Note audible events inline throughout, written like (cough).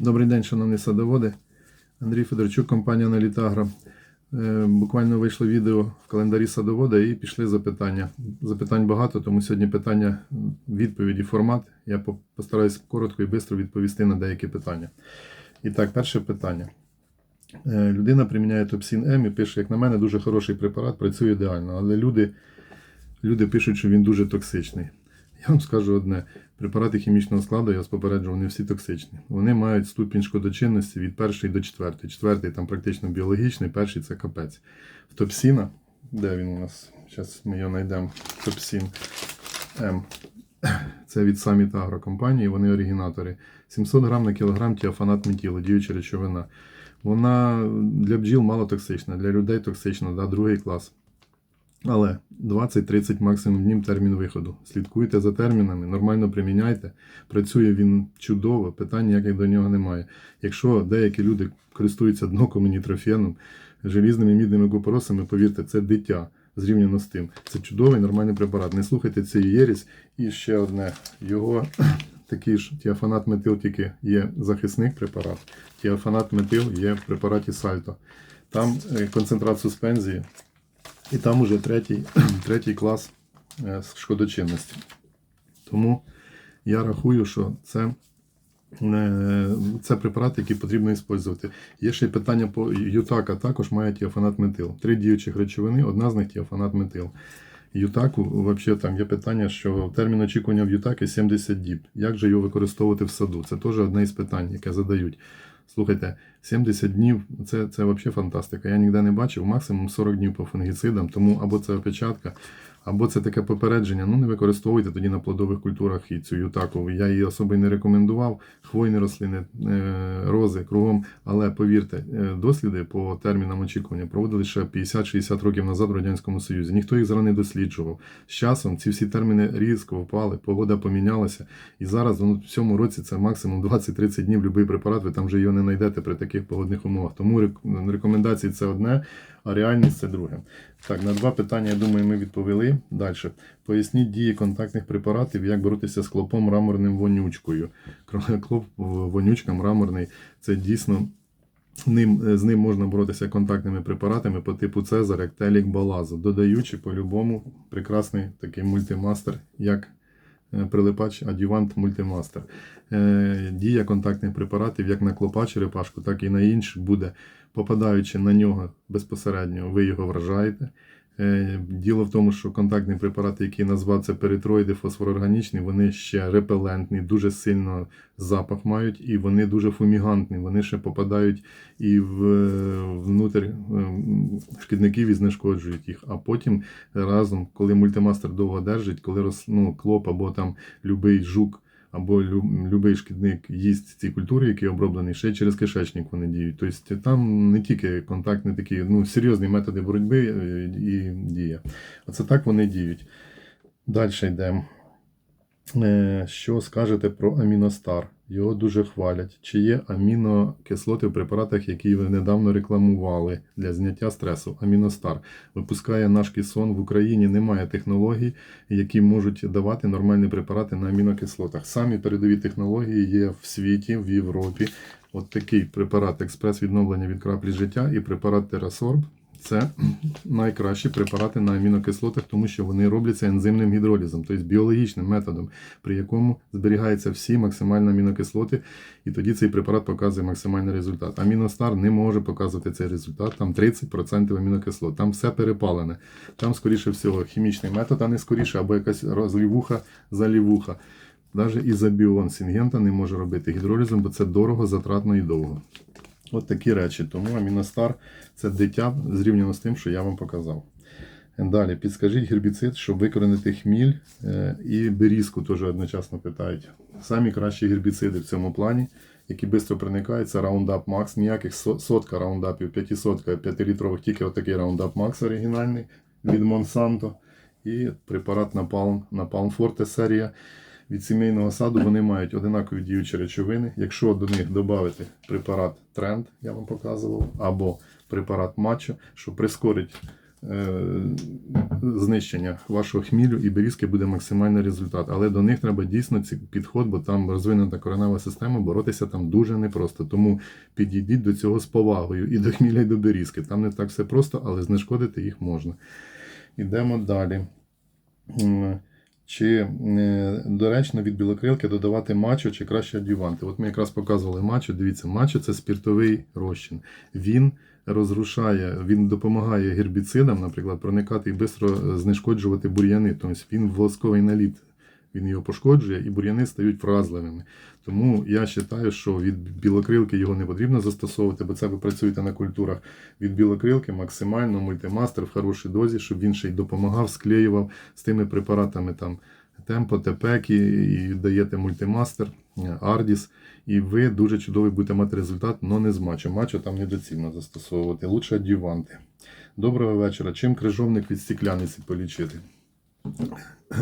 Добрий день, шановні садоводи. Андрій Федорчук, компанія Аналітагра. Е, Буквально вийшло відео в календарі садовода і пішли запитання. Запитань багато, тому сьогодні питання, відповіді, формат. Я по- постараюсь коротко і швидко відповісти на деякі питання. І так, перше питання. Е, Людина приміняє Топсін М і пише, як на мене, дуже хороший препарат, працює ідеально, але люди, люди пишуть, що він дуже токсичний. Я вам скажу одне: препарати хімічного складу, я вас попереджу, вони всі токсичні. Вони мають ступінь шкодочинності від першої до четвертої. Четвертий там практично біологічний, перший це капець. В топсіна, де він у нас? Зараз ми його знайдемо. Топсін М. Це від Summit Agro компанії, вони оригінатори. 700 грам на кілограм тіафанат метілу, діюча речовина. Вона для бджіл мало токсична, для людей токсична, да, другий клас. Але 20-30 максимум днів термін виходу. Слідкуйте за термінами, нормально приміняйте. Працює він чудово, питань ніяких до нього немає. Якщо деякі люди користуються днокомунітрофеном, желізними мідними купоросами, повірте, це дитя зрівняно з тим. Це чудовий нормальний препарат. Не слухайте цей єрість. І ще одне. Його (clears throat) такий ж тіафанат метил тільки є захисник препарат. Тіафанат метил є в препараті Сальто. Там е, концентрат суспензії. І там уже третій, (clears throat) третій клас е, шкодочинності. Тому я рахую, що це, е, це препарат, який потрібно використовувати. Є ще питання по Ютака, також має тіафанат метил. Три діючих речовини, одна з них тіафанат метил. Ютаку, взагалі, там є питання, що термін очікування в Ютаки 70 діб. Як же його використовувати в саду? Це теж одне із питань, яке задають. Слухайте, 70 днів це, це взагалі фантастика. Я ніде не бачив, максимум 40 днів по фунгіцидам, тому або це опечатка, або це таке попередження. Ну не використовуйте тоді на плодових культурах і цю ютаку. Я її особо й не рекомендував. Хвойні рослини, е, рози кругом. Але повірте, е, досліди по термінам очікування проводили ще 50-60 років назад в Радянському Союзі. Ніхто їх зараз не досліджував. З часом ці всі терміни різко впали, погода помінялася. І зараз ну, в цьому році це максимум 20-30 днів будь-який препарат, ви там вже його не знайдете при таких погодних умовах. Тому рек- рекомендації це одне, а реальність це друге. Так, на два питання, я думаю, ми відповіли. Далі. Поясніть дії контактних препаратів, як боротися з клопом мраморним вонючкою. Клоп вонючка мраморний це дійсно. Ним, з ним можна боротися контактними препаратами по типу Цезар, як Телік, Балазу, додаючи по-любому прекрасний такий мультимастер, як прилипач адювант мультимастер. Е, Дія контактних препаратів як на клопа черепашку, так і на інші буде, попадаючи на нього безпосередньо, ви його вражаєте. Е, Діло в тому, що контактні препарати, які назвав це перитроїди фосфорорганічні, вони ще репелентні, дуже сильно запах мають, і вони дуже фумігантні. Вони ще попадають і в е, внутрь е, шкідників і знешкоджують їх. А потім разом, коли мультимастер довго держить, коли роз, ну, клоп або там любий жук. Або лю- любий шкідник їсть ці культури, які оброблені, ще через кишечник вони діють. Тобто там не тільки контактні такі, ну серйозні методи боротьби е, і дія. Оце так вони діють. Далі йдемо. Е, Що скажете про аміностар? Його дуже хвалять. Чи є амінокислоти в препаратах, які ви недавно рекламували для зняття стресу? Аміностар випускає наш кісон в Україні. Немає технологій, які можуть давати нормальні препарати на амінокислотах. Самі передові технології є в світі, в Європі. От такий препарат експрес відновлення від краплі життя і препарат Терасорб. Це найкращі препарати на амінокислотах, тому що вони робляться ензимним гідролізом, тобто біологічним методом, при якому зберігаються всі максимальні амінокислоти, і тоді цей препарат показує максимальний результат. Аміностар не може показувати цей результат, там 30% амінокислот, там все перепалене. Там, скоріше всього, хімічний метод, а не скоріше, або якась розлівуха, залівуха. Навіть ізобіон сингента не може робити гідролізом, бо це дорого, затратно і довго. От такі речі. Тому аміностар це дитя зрівняно з тим, що я вам показав. Далі, підскажіть гербіцид, щоб викоренити хміль е, і берізку теж одночасно питають. Самі кращі гербіциди в цьому плані, які швидко проникають, це Roundup Max. Ніяких со- сотка раундапів, 500 5-літрових, тільки отакий Roundup Max оригінальний від Monsanto. І препарат Napalm, Napalm Forte серія від сімейного саду вони мають одинакові діючі речовини. Якщо до них додати препарат Тренд, я вам показував, або препарат Мачо, що прискорить е, знищення вашого хмілю і берізки буде максимальний результат. Але до них треба дійсно ці- підход, бо там розвинена коренева система, боротися там дуже непросто. Тому підійдіть до цього з повагою і до хміля, і до берізки. Там не так все просто, але знешкодити їх можна. Ідемо далі. Чи е, доречно від білокрилки додавати мачо чи краще адюванти? От ми якраз показували мачо. Дивіться, мачо це спіртовий розчин. Він розрушає, він допомагає гербіцидам, наприклад, проникати і швидко знешкоджувати бур'яни. Тобто він волосковий наліт. Він його пошкоджує, і бур'яни стають вразливими. Тому я вважаю, що від білокрилки його не потрібно застосовувати, бо це ви працюєте на культурах. Від білокрилки максимально мультимастер в хорошій дозі, щоб він ще й допомагав, склеював з тими препаратами там Темпо, Тепек і, даєте мультимастер, Ардіс, і ви дуже чудовий будете мати результат, але не з мачо. Мачо там недоцільно застосовувати. Лучше адюванти. Доброго вечора. Чим крижовник від стікляниці полічити?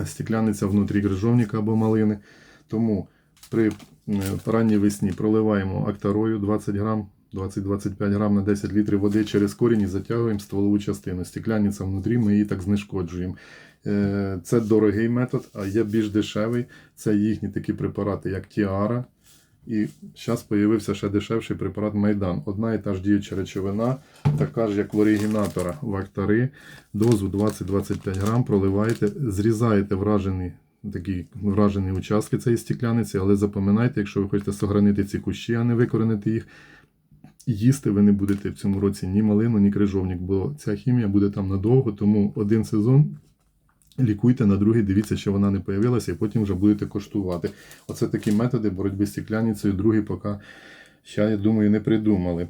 Стікляниця внутрі крижовника або малини. Тому при е, ранній весні проливаємо актарою 20 грам, 20-25 грам на 10 літрів води через корінь і затягуємо стволову частину. Стікляниця внутрі, ми її так знешкоджуємо. Е, Це дорогий метод, а є більш дешевий. Це їхні такі препарати, як Тіара. І зараз з'явився ще дешевший препарат Майдан. Одна і та ж діюча речовина, така ж, як в оригінатора в актари. Дозу 20-25 грам проливаєте, зрізаєте вражений, такі вражені участки цієї стікляниці, але запам'ятайте, якщо ви хочете сохранити ці кущі, а не викоренити їх, їсти ви не будете в цьому році ні малину, ні крижовник, бо ця хімія буде там надовго, тому один сезон лікуйте, на другий дивіться, що вона не появилася, і потім вже будете коштувати. Оце такі методи боротьби з стікляницею, другий поки ще, я думаю, не придумали.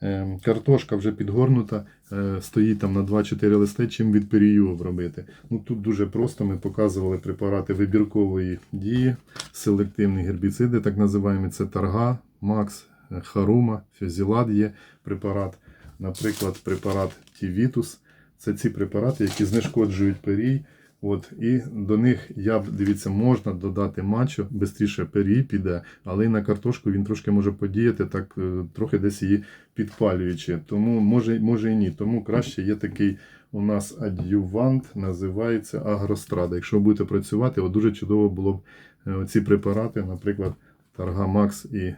Ем, Картошка вже підгорнута, е, стоїть там на 2-4 листи, чим від перію обробити. Ну, тут дуже просто ми показували препарати вибіркової дії, селективні гербіциди, так називаємо це Тарга, Макс, е, Харума, Фезілад є препарат, наприклад, препарат Тівітус. Це ці препарати, які знешкоджують перій. От, і до них я б дивіться, можна додати мачо, швидше перій піде, але і на картошку він трошки може подіяти, так е, трохи десь її підпалюючи. Тому може, може і ні. Тому краще є такий у нас адювант, називається агрострада. Якщо ви будете працювати, от дуже чудово було б е, ці препарати, наприклад, Тарга Макс і е,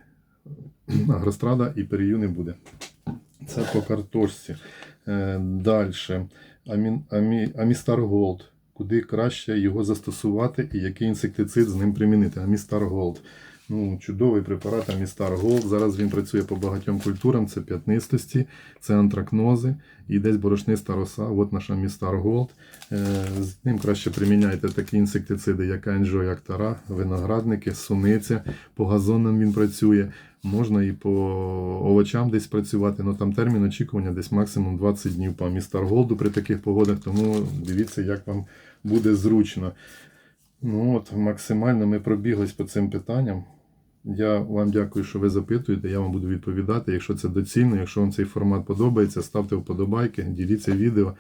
агрострада, і перію не буде. Це по картошці. Далі. Амін, амі, Амістар Голд. Куди краще його застосувати і який інсектицид з ним примінити? Амістар Голд. Ну, чудовий препарат Амістар Голд. Зараз він працює по багатьом культурам. Це п'ятнистості, це антракнози і десь борошниста роса. От наш Амістар Голд. Е, З ним краще приміняйте такі інсектициди, як Енджо, як Тара, виноградники, суниця. По газонам він працює. Можна і по овочам десь працювати, але там термін очікування десь максимум 20 днів по Амістар Голду при таких погодах, тому дивіться, як вам буде зручно. Ну от, максимально ми пробіглись по цим питанням. Я вам дякую, що ви запитуєте. Я вам буду відповідати. Якщо це доцільно, якщо вам цей формат подобається, ставте вподобайки, діліться відео.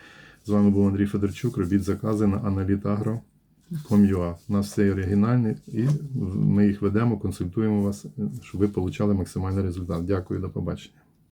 З вами був Андрій Федорчук. Робіть закази на analitagro.com.ua. У нас все оригінальне і ми їх ведемо, консультуємо вас, щоб ви отримали максимальний результат. Дякую, до побачення.